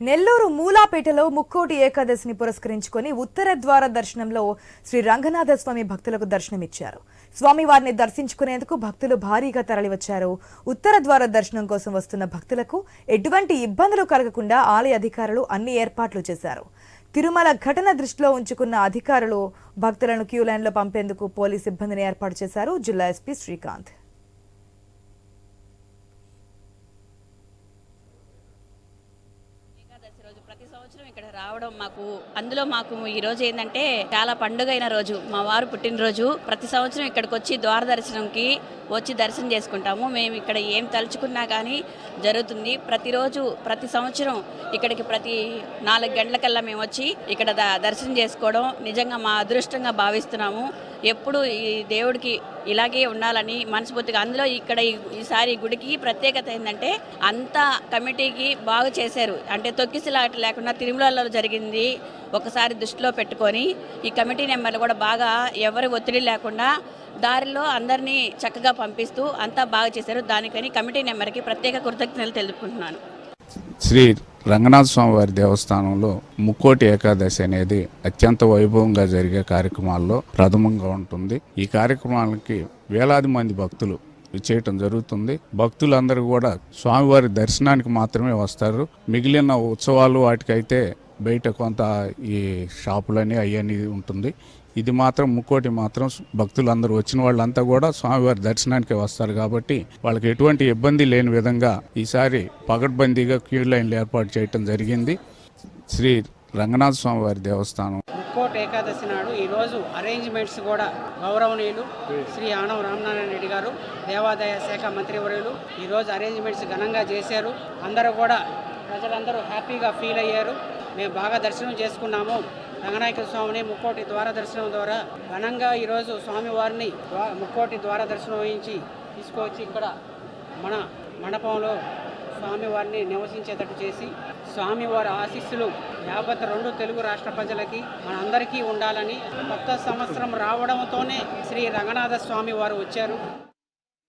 నెల్లూరు మూలాపేటలో ముక్కోటి ఏకాదశిని పురస్కరించుకొని ఉత్తర ద్వార దర్శనంలో శ్రీ రంగనాథ స్వామి భక్తులకు దర్శనమిచ్చారు. స్వామివారిని దర్శించుకునేందుకు భక్తులు భారీగా తరలివచ్చారు. ఉత్తర ద్వార దర్శనం కోసం వస్తున్న భక్తులకు ఎటువంటి ఇబ్బందులు కలగకుండా ఆలయ అధికారులు అన్ని ఏర్పాట్లు చేశారు. తిరుమల ఘటన దృష్టిలో ఉంచుకున్న అధికారులు భక్తులను క్యూ లైన్లో పంపేందుకు పోలీస్ సిబ్బందిని ఏర్పాటు చేశారు. జిల్లా ఎస్పీ శ్రీకాంత్. ఏకాదశి రోజు ప్రతి సంవత్సరం ఇక్కడ రావడం మాకు అందులో మాకు ఈ రోజు ఏంటంటే చాలా పండుగైన రోజు మా వారు పుట్టినరోజు. ప్రతి సంవత్సరం ఇక్కడికి వచ్చి ద్వార దర్శనంకి వచ్చి దర్శనం చేసుకుంటాము. మేము ఇక్కడ ఏం తలుచుకున్నా కానీ జరుగుతుంది. ప్రతిరోజు ప్రతి సంవత్సరం ఇక్కడికి ప్రతి నాలుగు గంటలకల్లా మేము వచ్చి ఇక్కడ దర్శనం చేసుకోవడం నిజంగా మా అదృష్టంగా భావిస్తున్నాము. ఎప్పుడు ఈ దేవుడికి ఇలాగే ఉండాలని మనస్ఫూర్తిగా అందులో ఇక్కడ ఈసారి గుడికి ప్రత్యేకత ఏంటంటే అంతా కమిటీకి బాగా చేశారు. అంటే తొక్కిసలాట లేకుండా తిరుమలలో జరిగింది. ఒకసారి దృష్టిలో పెట్టుకొని ఈ కమిటీ నెంబర్లు కూడా బాగా ఎవరి ఒత్తిడి లేకుండా దారిలో అందరినీ చక్కగా పంపిస్తూ అంతా బాగా చేశారు. దానికని కమిటీ నెంబర్కి ప్రత్యేక కృతజ్ఞతలు తెలుపుకుంటున్నాను. శ్రీ రంగనాథ స్వామి వారి దేవస్థానంలో ముక్కోటి ఏకాదశి అనేది అత్యంత వైభవంగా జరిగే కార్యక్రమాల్లో ప్రథమంగా ఉంటుంది. ఈ కార్యక్రమాలకి వేలాది మంది భక్తులు చేయటం జరుగుతుంది. భక్తులందరూ కూడా స్వామివారి దర్శనానికి మాత్రమే వస్తారు. మిగిలిన ఉత్సవాలు వాటికైతే బయట కొంత ఈ షాపులని అవన్నీ ఉంటుంది. ఇది మాత్రం ముక్కోటి మాత్రం భక్తులందరూ వచ్చిన వాళ్ళంతా కూడా స్వామివారి దర్శనానికి వస్తారు కాబట్టి వాళ్ళకి ఎటువంటి ఇబ్బంది లేని విధంగా ఈసారి పగడ్బందీగా క్యూ లైన్లు ఏర్పాటు చేయటం జరిగింది. శ్రీ రంగనాథ స్వామివారి దేవస్థానం. ముక్కోటి ఏకాదశి నాడు ఈరోజు అరేంజ్మెంట్స్ కూడా గౌరవనీయులు శ్రీ ఆనవ రామనారాయణ రెడ్డి గారు దేవాదాయ శాఖ మంత్రివర్యులు ఈరోజు అరేంజ్మెంట్స్ ఘనంగా చేశారు. అందరూ కూడా ప్రజలందరూ హ్యాపీగా ఫీల్ అయ్యారు. మేము బాగా దర్శనం చేసుకున్నాము. రంగనాయక స్వామిని ముక్కోటి ద్వార దర్శనం ద్వారా ఘనంగా ఈరోజు స్వామివారిని ముక్కోటి ద్వార దర్శనం వహించి తీసుకువచ్చి ఇక్కడ మన మండపంలో స్వామివారిని నివసించేటట్టు చేసి స్వామివారి ఆశీస్సులు యావత్ రెండు తెలుగు రాష్ట్ర ప్రజలకి మనందరికీ ఉండాలని కొత్త సంవత్సరం రావడంతోనే శ్రీ రంగనాథ స్వామి వారు వచ్చారు.